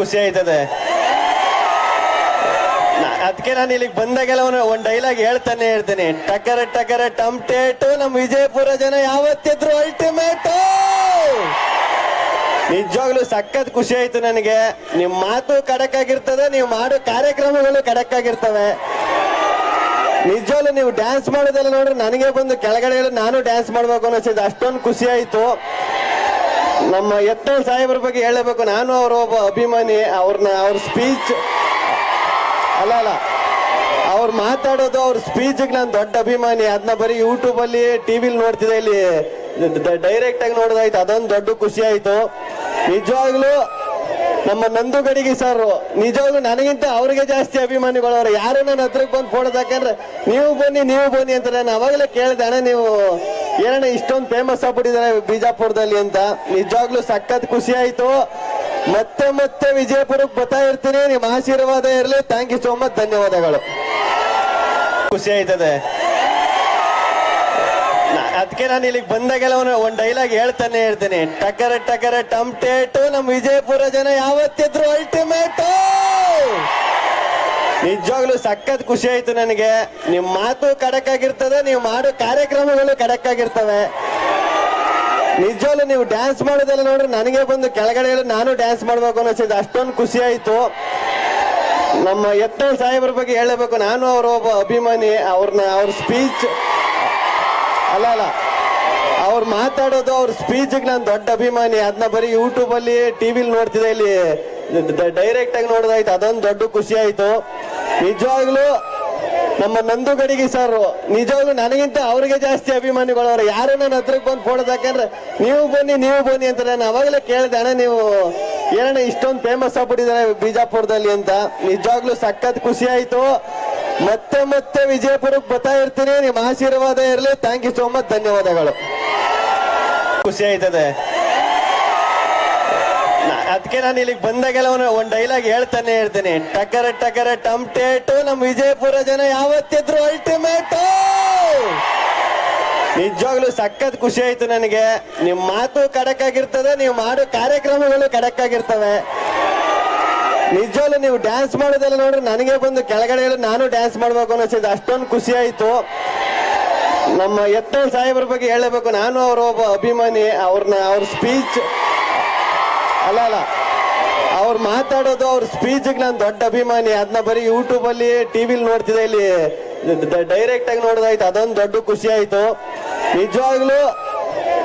ಖುಷಿ ಆಯ್ತದೆ. ಅದಕ್ಕೆ ನಾನು ಇಲ್ಲಿಗೆ ಬಂದಾಗೆಲ್ಲ ಒಂದು ಡೈಲಾಗ್ ಹೇಳ್ತಾನೆ ಹೇಳ್ತೇನೆ ಟಕರ ಟಕರ ಟಮ್ಟೇಟು ನಮ್ಮ ವಿಜಯಪುರ ಜನ ಯಾವತ್ತಿದ್ರು ಅಲ್ಟಿಮೇಟ್ ನಿಜವಾಗ್ಲೂ ಸಖತ್ ಖುಷಿ ಆಯ್ತು ನನಗೆ. ನಿಮ್ ಮಾತು ಖಡಕ್ ಆಗಿರ್ತದೆ ನೀವು ಮಾಡೋ ಕಾರ್ಯಕ್ರಮಗಳು ಖಡಕ್ ಆಗಿರ್ತವೆ ನಿಜವಾಗ್ಲೂ ನೀವು ಡ್ಯಾನ್ಸ್ ಮಾಡೋದೆಲ್ಲ ನೋಡ್ರಿ ನನಗೆ ಬಂದು ಕೆಳಗಡೆ ನಾನು ಡ್ಯಾನ್ಸ್ ಮಾಡ್ಬೇಕು ಅನ್ನಿಸಿದ್ದು. ಅಷ್ಟೊಂದು ಖುಷಿ ಆಯ್ತು. ನಮ್ಮ ಯತ್ನಾಳ್ ಸಾಹೇಬ್ರ ಬಗ್ಗೆ ಹೇಳಬೇಕು. ನಾನು ಅವರ ಒಬ್ಬ ಅಭಿಮಾನಿ ಅವ್ರನ್ನ ಅವ್ರ ಸ್ಪೀಚ್ ಅಲ್ಲ ಅಲ್ಲ. ಅವ್ರು ಮಾತಾಡೋದು, ಅವ್ರ ಸ್ಪೀಚ್ಗೆ ನಾನು ದೊಡ್ಡ ಅಭಿಮಾನಿ. ಅದನ್ನ ಬರೀ ಯೂಟ್ಯೂಬ್ ಅಲ್ಲಿ ಟಿವಿಲಿ ನೋಡ್ತಿದ್ದೆ. ಇಲ್ಲಿ ಡೈರೆಕ್ಟ್ ಆಗಿ ನೋಡೋದಾಯ್ತು. ಅದೊಂದು ದೊಡ್ಡ ಖುಷಿ ಆಯ್ತು. ನಿಜವಾಗ್ಲೂ ನಮ್ಮ ನಂದು ಗಡಿಗೆ ಸರ್, ನಿಜವಾಗ್ಲೂ ನನಗಿಂತ ಅವ್ರಿಗೆ ಜಾಸ್ತಿ ಅಭಿಮಾನಿಗಳು ಅವ್ರು ಯಾರು ನನ್ನ ಹತ್ರಕ್ಕೆ ಬಂದು ಫೋಟೋ ಯಾಕಂದ್ರೆ ನೀವು ಬನ್ನಿ ನೀವು ಬನ್ನಿ ಅಂತ ನಾನು ಅವಾಗಲೇ ಕೇಳಿದೆ, ಅಣ್ಣ, ನೀವು ಏನಣ್ಣ ಇಷ್ಟೊಂದು ಫೇಮಸ್ ಆಗ್ಬಿಟ್ಟಿದ್ದಾರೆ ಬಿಜಾಪುರದಲ್ಲಿ ಅಂತ. ನಿಜವಾಗ್ಲೂ ಸಖತ್ ಖುಷಿ ಆಯ್ತು. ಮತ್ತೆ ಮತ್ತೆ ವಿಜಯಪುರಕ್ಕೆ ಬರ್ತಾ ಇರ್ತೀನಿ. ನಿಮ್ಮ ಆಶೀರ್ವಾದ ಇರಲಿ. ಥ್ಯಾಂಕ್ ಯು ಸೋ ಮಚ್ ಧನ್ಯವಾದಗಳು. ಖುಷಿ ಆಯ್ತದೆ. ಅದಕ್ಕೆ ನಾನು ಇಲ್ಲಿಗೆ ಬಂದಾಗೆಲ್ಲ ಒಂದು ಡೈಲಾಗ್ ಹೇಳ್ತಾನೆ ಹೇಳ್ತೀನಿ ಟಕರ ಟಕರ ಟಮ್ಟೇಟು ನಮ್ಮ ವಿಜಯಪುರ ಜನ ಯಾವತ್ತಿದ್ರು ಅಲ್ಟಿಮೇಟು ನಿಜವಾಗ್ಲೂ ಸಖತ್ ಖುಷಿ ಆಯ್ತು ನನಗೆ. ನಿಮ್ ಮಾತು ಕಡಕ್ ಆಗಿರ್ತದೆ ನೀವು ಮಾಡೋ ಕಾರ್ಯಕ್ರಮಗಳು ಕಡಕ್ ಆಗಿರ್ತವೆ ನಿಜವಾಗ್ಲೂ ನೀವು ಡ್ಯಾನ್ಸ್ ಮಾಡೋದೆಲ್ಲ ನೋಡ್ರಿ ನನಗೆ ಬಂದು ಕೆಳಗಡೆ ನಾನು ಡ್ಯಾನ್ಸ್ ಮಾಡ್ಬೇಕು ಅನ್ನಿಸಿದ್ದು ಅಷ್ಟೊಂದು ಖುಷಿ ಆಯ್ತು. ನಮ್ಮ ಯತ್ನಾಳ್ ಸಾಹೇಬ್ರ ಬಗ್ಗೆ ಹೇಳಬೇಕು. ನಾನು ಅವ್ರ ಒಬ್ಬ ಅಭಿಮಾನಿ ಅವ್ರನ್ನ ಅವ್ರ ಸ್ಪೀಚ್ ಅಲ್ಲ ಅಲ್ಲ. ಅವ್ರು ಮಾತಾಡೋದು, ಅವ್ರ ಸ್ಪೀಚ್ಗೆ ನಾನು ದೊಡ್ಡ ಅಭಿಮಾನಿ. ಅದನ್ನ ಬರೀ ಯೂಟ್ಯೂಬಲ್ಲಿ ಅಲ್ಲಿ ಟಿವಿಲಿ ನೋಡ್ತಿದ್ದೆ ಇಲ್ಲಿ. ಡೈರೆಕ್ಟ್ ಆಗಿ ನೋಡೋದಾಯ್ತು. ಅದೊಂದು ದೊಡ್ಡ ಖುಷಿ ಆಯ್ತು. ನಿಜವಾಗ್ಲೂ ನಮ್ಮ ನಂದು ಗಡಿಗೆ ಸರ್ ನಿಜವಾಗ್ಲೂ ನನಗಿಂತ ಅವ್ರಿಗೆ ಜಾಸ್ತಿ ಅಭಿಮಾನಿಗಳು ಅವ್ರು. ಯಾರು ನನ್ನ ಹತ್ರಕ್ಕೆ ಬಂದು ಫೋಟೋ ಯಾಕಂದ್ರೆ ನೀವು ಬನ್ನಿ ನೀವು ಬನ್ನಿ ಅಂತ ನಾನು ಅವಾಗಲೇ ಕೇಳಿದೆ, ಅಣ್ಣ, ನೀವು ಏನಣ್ಣ ಇಷ್ಟೊಂದು ಫೇಮಸ್ ಆಗ್ಬಿಟ್ಟಿದ್ದಾರೆ ಬಿಜಾಪುರದಲ್ಲಿ ಅಂತ. ನಿಜವಾಗ್ಲೂ ಸಖತ್ ಖುಷಿ ಆಯ್ತು. ಮತ್ತೆ ಮತ್ತೆ ವಿಜಯಪುರಕ್ಕೆ ಬರ್ತಾ ಇರ್ತೀನಿ. ನಿಮ್ಮ ಆಶೀರ್ವಾದ ಇರಲಿ. ಥ್ಯಾಂಕ್ ಯು ಸೋ ಮಚ್ ಧನ್ಯವಾದಗಳು. ಖುಷಿ ಆಯ್ತದೆ. ಅದಕ್ಕೆ ನಾನು ಇಲ್ಲಿಗೆ ಬಂದಾಗೆಲ್ಲ ಒಂದು ಡೈಲಾಗ್ ಹೇಳ್ತಾನೆ ಹೇಳ್ತೇನೆ ಟಕರ ಟಕರ ಟಮ್ಟೇಟು ನಮ್ಮ ವಿಜಯಪುರ ಜನ ಯಾವತ್ತಿದ್ರು ಅಲ್ಟಿಮೇಟ್ ನಿಜವಾಗ್ಲೂ ಸಖತ್ ಖುಷಿ ಆಯ್ತು ನನಗೆ. ನಿಮ್ ಮಾತು ಕಡಕ್ ಆಗಿರ್ತದೆ ನೀವು ಮಾಡೋ ಕಾರ್ಯಕ್ರಮಗಳು ಕಡಕ್ ಆಗಿರ್ತವೆ ನಿಜವಾಗ್ಲೂ ನೀವು ಡ್ಯಾನ್ಸ್ ಮಾಡೋದೆಲ್ಲ ನೋಡ್ರಿ ನನಗೆ ಬಂದು ಕೆಳಗಡೆ ನಾನು ಡ್ಯಾನ್ಸ್ ಮಾಡ್ಬೇಕು ಅನ್ನಿಸಿದ್ದು. ಅಷ್ಟೊಂದು ಖುಷಿ ಆಯ್ತು. ನಮ್ಮ ಎತ್ತ ಸಾಹೇಬ್ರ ಬಗ್ಗೆ ಹೇಳಬೇಕು. ನಾನು ಅವರ ಒಬ್ಬ ಅಭಿಮಾನಿ ಅವ್ರನ್ನ ಅವ್ರ ಸ್ಪೀಚ್ ಅಲ್ಲ ಅಲ್ಲ. ಅವ್ರು ಮಾತಾಡೋದು ಅವ್ರ ಸ್ಪೀಚ್ಗೆ ನಾನು ದೊಡ್ಡ ಅಭಿಮಾನಿ. ಅದನ್ನ ಬರೀ ಯೂಟ್ಯೂಬ್ ಅಲ್ಲಿ ಟಿವಿಲಿ ನೋಡ್ತಿದ್ದೆ ಇಲ್ಲಿ. ಡೈರೆಕ್ಟ್ ಆಗಿ ನೋಡೋದಾಯ್ತು. ಅದೊಂದು ದೊಡ್ಡ ಖುಷಿ ಆಯ್ತು. ನಿಜವಾಗ್ಲೂ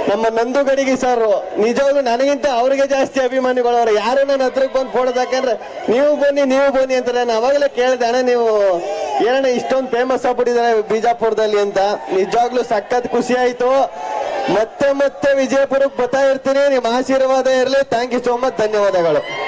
ನಮ್ಮ ನಂದು ಗಡಿಗೆ ಸರ್ ನಿಜವಾಗ್ಲೂ ನನಗಿಂತ ಅವ್ರಿಗೆ ಜಾಸ್ತಿ ಅಭಿಮಾನಿಗಳು ಅವ್ರು ಯಾರು ನನ್ನ ಹತ್ರಕ್ಕೆ ಬಂದು ಫೋಟೋ ಯಾಕಂದ್ರೆ ನೀವು ಬನ್ನಿ ನೀವು ಬನ್ನಿ ಅಂತ ನಾನು ಅವಾಗಲೇ ಕೇಳಿದೆ, ಅಣ್ಣ, ನೀವು ಏನಣ್ಣ, ಇಷ್ಟೊಂದು ಫೇಮಸ್ ಆಗ್ಬಿಟ್ಟಿದ್ದಾರೆ ಬಿಜಾಪುರದಲ್ಲಿ ಅಂತ. ನಿಜವಾಗ್ಲೂ ಸಖತ್ ಖುಷಿ ಆಯ್ತು. ಮತ್ತೆ ಮತ್ತೆ ವಿಜಯಪುರಕ್ಕೆ ಬರ್ತಾ ಇರ್ತೀನಿ. ನಿಮ್ಮ ಆಶೀರ್ವಾದ ಇರಲಿ. ಥ್ಯಾಂಕ್ ಯು ಸೋ ಮಚ್ ಧನ್ಯವಾದಗಳು.